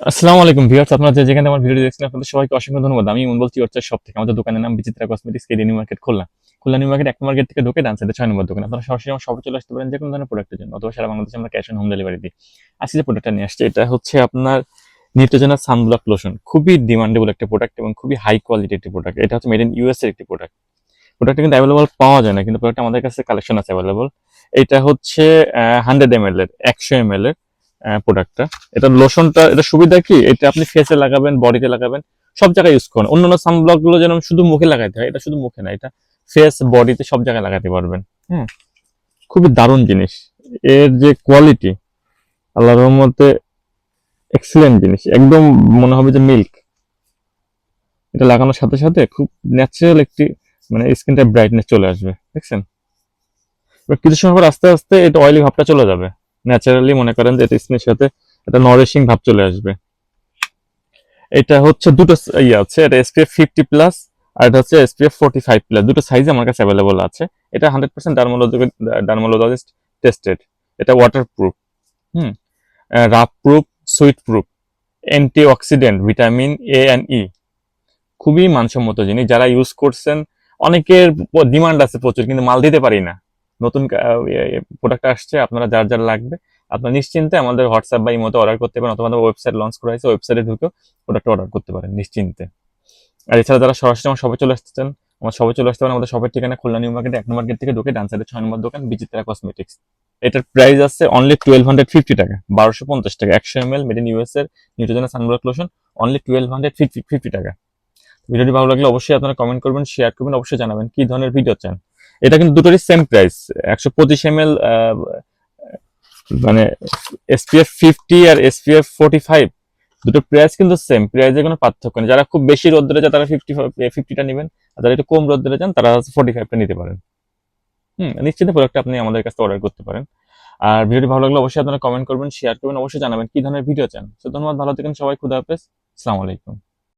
আসসালামু আলাইকুম ভিউয়ার্স, আপনারা যে যেখানে আমার ভিডিও দেখছেন, আপনাদের সবাইকে অসংখ্য ধন্যবাদ। আমি ইমন বলছি ওরচার শপ থেকে আমাদের দোকানের নাম Bichitra cosmetics KD New Market, Khulna. Khulna New Market, এক মার্কেট থেকে ঢুকে ডান সাইডে ছয় নম্বর দোকান। আপনারা সরাসরি আমার শপে চলে আসতে পারেন যে কোনো ধরনের প্রোডাক্টের জন্য, অথবা সারা বাংলাদেশে আমরা ক্যাশ অন হোম ডেলিভারি দিই। আজকে যে প্রোডাক্টটা নিয়ে আসছে, এটা হচ্ছে আপনার নিউট্রোজেনা সানব্লক লোশন খুবই ডিমান্ডেবল একটা প্রোডাক্ট এবং খুবই হাই কোয়ালিটি একটি প্রোডাক্ট এটা হচ্ছে মেড ইন ইউএস এর একটি প্রোডাক্ট প্রোডাক্টটা কিন্তু অ্যাভেলেবল পাওয়া যায় না, কিন্তু প্রোডাক্ট আমাদের কাছে কালেকশন আছে অ্যাভেলেবল এটা হচ্ছে হান্ড্রেড এম এল এর, একশো এম এল এর। প্রোডাক্টটা এটা লোশনটা এটা সুবিধা কি? এটা আপনি ফেসে লাগাবেন বডিতে লাগাবেন, সব জায়গায় ইউজ করেন। অন্যান্য সানব্লকগুলো যেন শুধু মুখে লাগাইতে হয়, এটা শুধু মুখে না, এটা ফেস বডিতে সব জায়গায় লাগাতে পারবেন। হ্যাঁ খুবই দারুণ জিনিস। এর যে কোয়ালিটি আল্লাহর রহমতে এক্সিলেন্ট জিনিস। একদম মনে হবে যে মিল্ক এটা লাগানোর সাথে সাথে খুব ন্যাচারাল একটি মানে স্কিনটা ব্রাইটনেস চলে আসবে। দেখছেন? এবার কিছু সময় আস্তে আস্তে এটা অয়েলি ভাবটা চলে যাবে। ন্যাচারালি মনে করেন যে স্কিনের সাথে একটা নরিশিং ভাব চলে আসবে। এটা হচ্ছে দুটো ইয়ে আছে, এটা এসপিএফ ফিফটি প্লাস আর এটা হচ্ছে এসপিএফ ফোর্টি ফাইভ প্লাস দুটো সাইজ আমার কাছে অ্যাভেলেবল আছে। এটা হান্ড্রেড পার্সেন্ট ডার্মোলজিস্ট টেস্টেড এটা waterproof hmm? Rough proof sweat proof antioxidant vitamin A and E খুবই মানসম্মত জিনিস। যারা ইউজ করছেন, অনেকের ডিমান্ড আছে প্রচুর, কিন্তু মাল দিতে পারি না। নতুন প্রোডাক্ট আসছে, আপনারা যার যার লাগবে, আপনারা নিশ্চিন্তে আমাদের হোয়াটসঅ্যাপ বা ইমোতে অর্ডার করতে পারেন, অথবা আমাদের ওয়েবসাইট লঞ্চ করা হয়েছে ওয়েবসাইটে ঢুকেও প্রোডাক্ট অর্ডার করতে পারেন, নিশ্চিন্তে। আর এছাড়া যারা সরাসরি আমার সবাই চলে আসতেছেন, আমার সবাই চলে আসতে পারেন, আমাদের সবার ঠিকানা খুলনা নিউ মার্কেট এক মার্কেট থেকে ঢুকে ডান সাইডে ছয় নম্বর দোকান, বিচিত্রা কসমেটিক্স এটার প্রাইস আছে অনলি টুয়েলভ হান্ড্রেড ফিফটি টাকা, বারোশো পঞ্চাশ টাকা, একশো M L made in US এর Neutrogena sunblock lotion only twelve hundred fifty fifty টাকা। ভিডিওটি ভালো লাগলে অবশ্যই আপনারা কমেন্ট করবেন শেয়ার করবেন, অবশ্যই জানাবেন, কি ধরনের ভিডিও চান? এটা কিন্তু দুটোরই সেম প্রাইস একশো পঁচিশ এম এল মানে এসপিএফ ফিফটি আর এসপিএফ ফোর্টি ফাইভ দুটো প্রাইস কিন্তু সেম প্রাইসে কোনো পার্থক্য নেই। যারা খুব বেশি রোদ্রে যায়, তারা ফিফটি ফিফটিটা নেবেন, আর যারা একটু কম রোদ্রে যান, তারা ফোর্টি ফাইভটা নিতে পারেন। হুম নিশ্চিত প্রোডাক্ট আপনি আমাদের কাছে অর্ডার করতে পারেন। আর ভিডিওটি ভালো লাগলে অবশ্যই আপনারা কমেন্ট করবেন শেয়ার করবেন, অবশ্যই জানাবেন কি ধরনের ভিডিও চান। তো ধন্যবাদ, ভালো থাকেন সবাই, খুদা হাফেজ আলাইকুম।